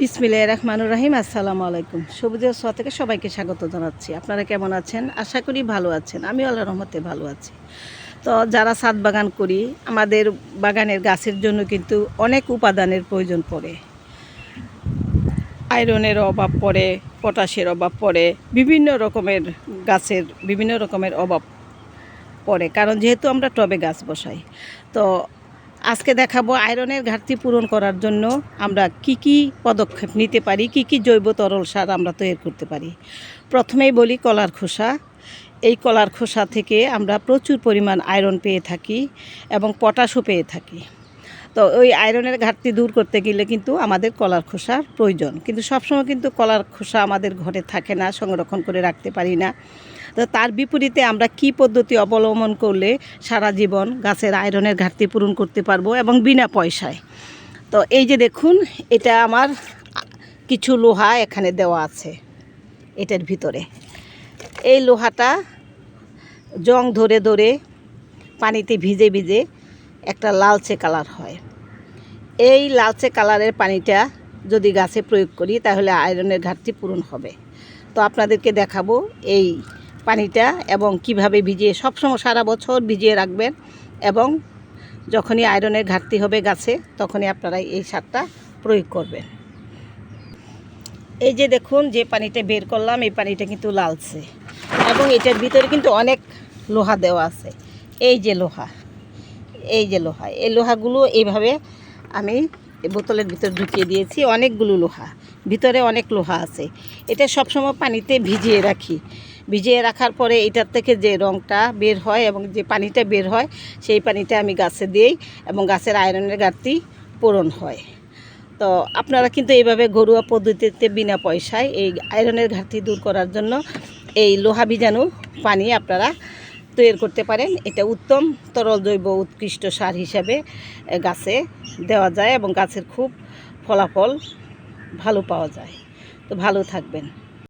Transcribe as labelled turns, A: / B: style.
A: বিসমিল্লাহ রহমানুর রাহিম, আসসালামু আলাইকুম। সবুজের ছোঁয়া থেকে সবাইকে স্বাগত জানাচ্ছি। আপনারা কেমন আছেন? আশা করি ভালো আছেন। আমি আল্লাহ রহমতে ভালো আছি। তো যারা ছাদ বাগান করি, আমাদের বাগানের গাছের জন্য কিন্তু অনেক উপাদানের প্রয়োজন পড়ে। আয়রনের অভাব পড়ে, পটাশের অভাব পড়ে, বিভিন্ন রকমের গাছের, বিভিন্ন রকমের অভাব পড়ে। কারণ যেহেতু আমরা টবে গাছ বসাই, তো আজকে দেখাবো আয়রনের ঘাটতি পূরণ করার জন্য আমরা কি কি পদক্ষেপ নিতে পারি, কি কি জৈব তরল সার আমরা তৈরি করতে পারি। প্রথমেই বলি কলার খোসা। এই কলার খোসা থেকে আমরা প্রচুর পরিমাণ আয়রন পেয়ে থাকি এবং পটাশও পেয়ে থাকি। তো ওই আয়রনের ঘাটতি দূর করতে গেলে কিন্তু আমাদের কলার খোসার প্রয়োজন। কিন্তু সবসময় কিন্তু কলার খোসা আমাদের ঘরে থাকে না, সংরক্ষণ করে রাখতে পারি না। তার বিপরীতে আমরা কি পদ্ধতি অবলম্বন করলে সারা জীবন গাছের আয়রনের ঘাটতি পূরণ করতে পারব এবং বিনা পয়সায়? তো এই যে দেখুন, এটা আমার কিছু লোহা এখানে দেওয়া আছে, এটার ভিতরে। এই লোহাটা জং ধরে ধরে পানিতে ভিজে ভিজে একটা লালচে কালার হয়। এই লালচে কালারের পানিটা যদি গাছে প্রয়োগ করি, তাহলে আয়রনের ঘাটতি পূরণ হবে। তো আপনাদেরকে দেখাবো এই পানিটা এবং কীভাবে ভিজিয়ে, সবসময় সারা বছর ভিজিয়ে রাখবেন এবং যখনই আয়রনের ঘাটতি হবে গাছে, তখনই আপনারা এই সারটা প্রয়োগ করবেন। এই যে দেখুন, যে পানিটা বের করলাম, এই পানিটা কিন্তু লালছে এবং এটার ভিতরে কিন্তু অনেক লোহা দেওয়া আছে। এই যে লোহা, এই যে লোহা, এই লোহাগুলো এইভাবে আমি বোতলের ভিতর ঢুকিয়ে দিয়েছি, অনেকগুলো লোহা, ভিতরে অনেক লোহা আছে। এটা সবসময় পানিতে ভিজিয়ে রাখি। ভিজিয়ে রাখার পরে এটার থেকে যে রঙটা বের হয় এবং যে পানিটা বের হয়, সেই পানিটা আমি গাছে দিই এবং গাছের আয়রনের ঘাটতি পূরণ হয়। তো আপনারা কিন্তু এইভাবে ঘরোয়া পদ্ধতিতে বিনা পয়সায় এই আয়রনের ঘাটতি দূর করার জন্য এই লোহা বীজাণু পানি আপনারা তৈরি করতে পারেন। এটা উত্তম তরল জৈব উৎকৃষ্ট সার হিসাবে গাছে দেওয়া যায় এবং গাছের খুব ফলাফল ভালো পাওয়া যায়। তো ভালো থাকবেন।